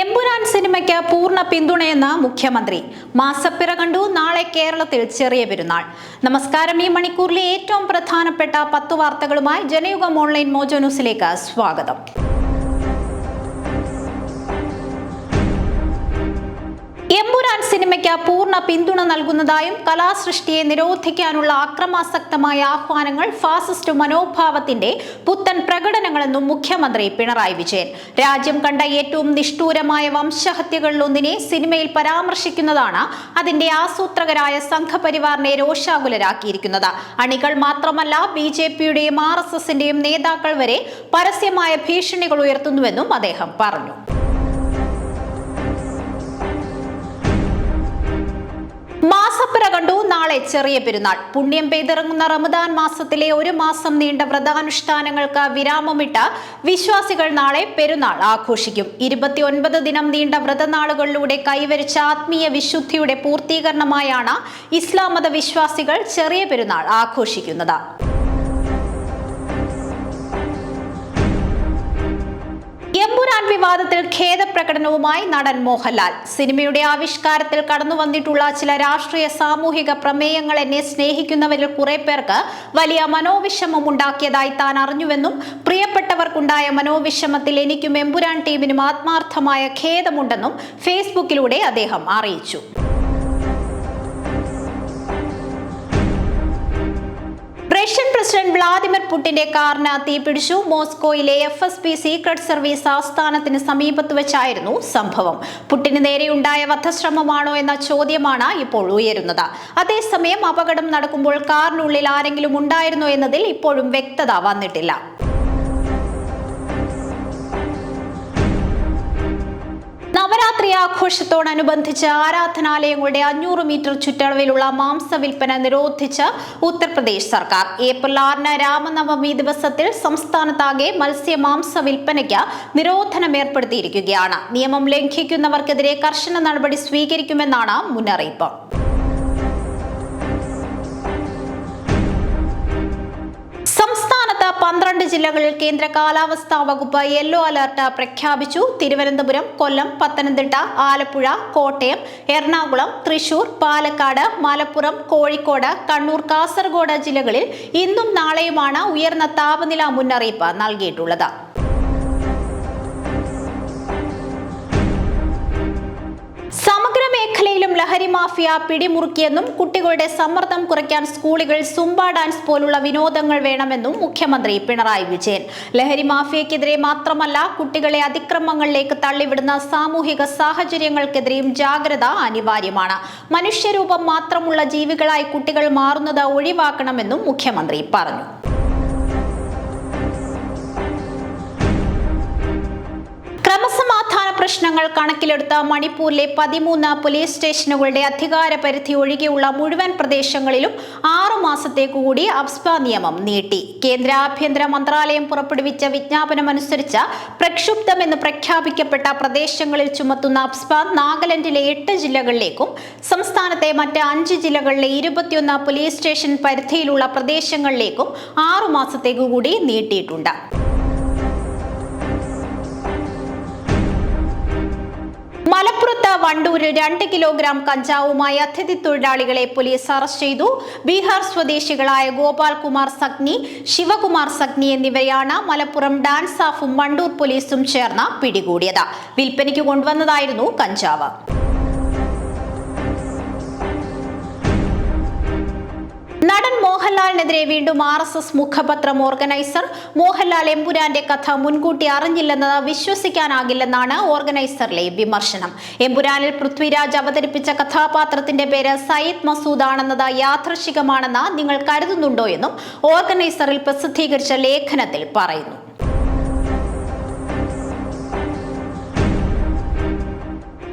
എമ്പുരാൻ സിനിമയ്ക്ക് പൂർണ പിന്തുണയെന്ന് മുഖ്യമന്ത്രി. മാസപ്പിറ കണ്ടു നാളെ കേരളത്തിൽ ചെറിയ പെരുന്നാൾ. നമസ്കാരം ഈ മണിക്കൂറിലെ ഏറ്റവും പ്രധാനപ്പെട്ട പത്ത് വാർത്തകളുമായി ജനയുഗം ഓൺലൈൻ മോജോ ന്യൂസിലേക്ക് സ്വാഗതം. സിനിമയ്ക്ക് പൂർണ പിന്തുണ നൽകുന്നതായും കലാസൃഷ്ടിയെ നിരോധിക്കാനുള്ള അക്രമാസക്തമായ ആഹ്വാനങ്ങൾ ഫാസിസ്റ്റ് മനോഭാവത്തിന്റെ പുത്തൻ പ്രകടനങ്ങളെന്നും മുഖ്യമന്ത്രി പിണറായി വിജയൻ. രാജ്യം കണ്ട ഏറ്റവും നിഷ്ഠൂരമായ വംശഹത്യകളിലൊന്നിനെ സിനിമയിൽ പരാമർശിക്കുന്നതാണ് അതിന്റെ ആസൂത്രകരായ സംഘപരിവാറിനെ രോഷാകുലരാക്കിയിരിക്കുന്നത്. അണികൾ മാത്രമല്ല ബി ജെ പിയുടെയും ആർ എസ് എസിന്റെയും നേതാക്കൾ വരെ പരസ്യമായ ഭീഷണികൾ ഉയർത്തുന്നുവെന്നും അദ്ദേഹം പറഞ്ഞു. മാസപ്പിറ കണ്ടു. നാളെ ചെറിയ പെരുന്നാൾ. പുണ്യം പെയ്തിറങ്ങുന്ന റമദാൻ മാസത്തിലെ ഒരു മാസം നീണ്ട വ്രതാനുഷ്ഠാനങ്ങൾക്ക് വിരാമമിട്ട് വിശ്വാസികൾ നാളെ പെരുന്നാൾ ആഘോഷിക്കും. ഇരുപത്തിയൊൻപത് ദിനം നീണ്ട വ്രതനാളുകളിലൂടെ കൈവരിച്ച ആത്മീയ വിശുദ്ധിയുടെ പൂർത്തീകരണമായാണ് ഇസ്ലാം മത വിശ്വാസികൾ ചെറിയ പെരുന്നാൾ ആഘോഷിക്കുന്നത്. വിവാദത്തിൽ ഖേദപ്രകടനവുമായി നടൻ മോഹൻലാൽ. സിനിമയുടെ ആവിഷ്കാരത്തിൽ കടന്നു വന്നിട്ടുള്ള ചില രാഷ്ട്രീയ സാമൂഹിക പ്രമേയങ്ങൾ എന്നെ സ്നേഹിക്കുന്നവരിൽ കുറെ പേർക്ക് വലിയ മനോവിഷമം ഉണ്ടാക്കിയതായി താൻ അറിഞ്ഞുവെന്നും പ്രിയപ്പെട്ടവർക്കുണ്ടായ മനോവിഷമത്തിൽ എനിക്കും എമ്പുരാൻ ടീമിനും ആത്മാർത്ഥമായ ഖേദമുണ്ടെന്നും ഫേസ്ബുക്കിലൂടെ അദ്ദേഹം അറിയിച്ചു. പ്രസിഡന്റ് വ്ളാദിമിർ പുടിന്റെ കാറിന് തീപിടിച്ചു മോസ്കോയിലെ F S P secret service ആസ്ഥാനത്തിന് സമീപത്ത് വെച്ചായിരുന്നു സംഭവം. പുടിന് നേരെയുണ്ടായ വധശ്രമമാണോ എന്ന ചോദ്യമാണ് ഇപ്പോൾ ഉയരുന്നത്. അതേസമയം അപകടം നടക്കുമ്പോൾ കാറിനുള്ളിൽ ആരെങ്കിലും ഉണ്ടായിരുന്നോ എന്നതിൽ ഇപ്പോഴും വ്യക്തത വന്നിട്ടില്ല. ആഘോഷത്തോടനുബന്ധിച്ച് ആരാധനാലയങ്ങളുടെ അഞ്ഞൂറ് മീറ്റർ ചുറ്റളവിലുള്ള മാംസ വിൽപ്പന നിരോധിച്ച് ഉത്തർപ്രദേശ് സർക്കാർ. ഏപ്രിൽ ആറിന് രാമനവമി ദിവസത്തിൽ സംസ്ഥാനത്താകെ മത്സ്യ മാംസ വിൽപ്പനയ്ക്ക് നിരോധനം ഏർപ്പെടുത്തിയിരിക്കുകയാണ് നിയമം ലംഘിക്കുന്നവർക്കെതിരെ കർശന നടപടി സ്വീകരിക്കുമെന്നാണ് മുന്നറിയിപ്പ്. പന്ത്രണ്ട് ജില്ലകളിൽ കേന്ദ്ര കാലാവസ്ഥാ വകുപ്പ് യെല്ലോ അലർട്ട് പ്രഖ്യാപിച്ചു. തിരുവനന്തപുരം കൊല്ലം പത്തനംതിട്ട ആലപ്പുഴ കോട്ടയം എറണാകുളം തൃശൂർ പാലക്കാട് മലപ്പുറം കോഴിക്കോട് കണ്ണൂർ കാസർഗോഡ് ജില്ലകളിൽ ഇന്നും നാളെയുമാണ് ഉയർന്ന താപനില മുന്നറിയിപ്പ് നൽകിയിട്ടുള്ളത്. മേഖലയിലും ലഹരി മാഫിയ പിടിമുറുക്കിയെന്നും കുട്ടികളുടെ സമ്മർദ്ദം കുറയ്ക്കാൻ സ്കൂളുകൾ സുംബ ഡാൻസ് പോലുള്ള വിനോദങ്ങൾ വേണമെന്നും മുഖ്യമന്ത്രി പിണറായി വിജയൻ. ലഹരി മാഫിയക്കെതിരെ മാത്രമല്ല കുട്ടികളെ അതിക്രമങ്ങളിലേക്ക് തള്ളിവിടുന്ന സാമൂഹിക സാഹചര്യങ്ങൾക്കെതിരെയും ജാഗ്രത അനിവാര്യമാണ്. മനുഷ്യരൂപം മാത്രമുള്ള ജീവികളായി കുട്ടികൾ മാറുന്നത് ഒഴിവാക്കണമെന്നും മുഖ്യമന്ത്രി പറഞ്ഞു. ക്രമസമാധാന പ്രശ്നങ്ങൾ കണക്കിലെടുത്ത മണിപ്പൂരിലെ പതിമൂന്ന് പോലീസ് സ്റ്റേഷനുകളുടെ അധികാര പരിധി ഒഴികെയുള്ള മുഴുവൻ പ്രദേശങ്ങളിലും ആറു മാസത്തേക്കു കൂടി അബ്സ്പ നിയമം നീട്ടി. കേന്ദ്ര ആഭ്യന്തര മന്ത്രാലയം പുറപ്പെടുവിച്ച വിജ്ഞാപനമനുസരിച്ച് പ്രക്ഷുബ്ധമെന്ന് പ്രഖ്യാപിക്കപ്പെട്ട പ്രദേശങ്ങളിൽ ചുമത്തുന്ന അബ്സ്പ നാഗാലാൻഡിലെ എട്ട് ജില്ലകളിലേക്കും സംസ്ഥാനത്തെ മറ്റ് അഞ്ച് ജില്ലകളിലെ ഇരുപത്തിയൊന്ന് പോലീസ് സ്റ്റേഷൻ പരിധിയിലുള്ള പ്രദേശങ്ങളിലേക്കും ആറു മാസത്തേക്കു കൂടി നീട്ടിയിട്ടുണ്ട്. വണ്ടൂരിൽ രണ്ട് കിലോഗ്രാം കഞ്ചാവുമായി അതിഥി തൊഴിലാളികളെ പോലീസ് അറസ്റ്റ് ചെയ്തു. ബീഹാർ സ്വദേശികളായ ഗോപാൽ കുമാർ സഗ്നി ശിവകുമാർ സഗ്നി എന്നിവരെയാണ് മലപ്പുറം ഡാൻസ് ഓഫും വണ്ടൂർ പോലീസും ചേർന്ന് പിടികൂടിയത്. വിൽപ്പനയ്ക്ക് കൊണ്ടുവന്നതായിരുന്നു കഞ്ചാവ്. നടൻ മോഹൻലാലിനെതിരെ വീണ്ടും ആർ എസ് എസ് മുഖപത്രം ഓർഗനൈസർ. മോഹൻലാൽ എമ്പുരാന്റെ കഥ മുൻകൂട്ടി അറിഞ്ഞില്ലെന്നത് വിശ്വസിക്കാനാകില്ലെന്നാണ് ഓർഗനൈസറിലെ വിമർശനം. എമ്പുരാനിൽ പൃഥ്വിരാജ് അവതരിപ്പിച്ച കഥാപാത്രത്തിന്റെ പേര് സയ്യിദ് മസൂദ് ആണെന്നത് യാദൃശികമാണെന്ന് നിങ്ങൾ കരുതുന്നുണ്ടോ എന്നും ഓർഗനൈസറിൽ പ്രസിദ്ധീകരിച്ച ലേഖനത്തിൽ പറയുന്നു.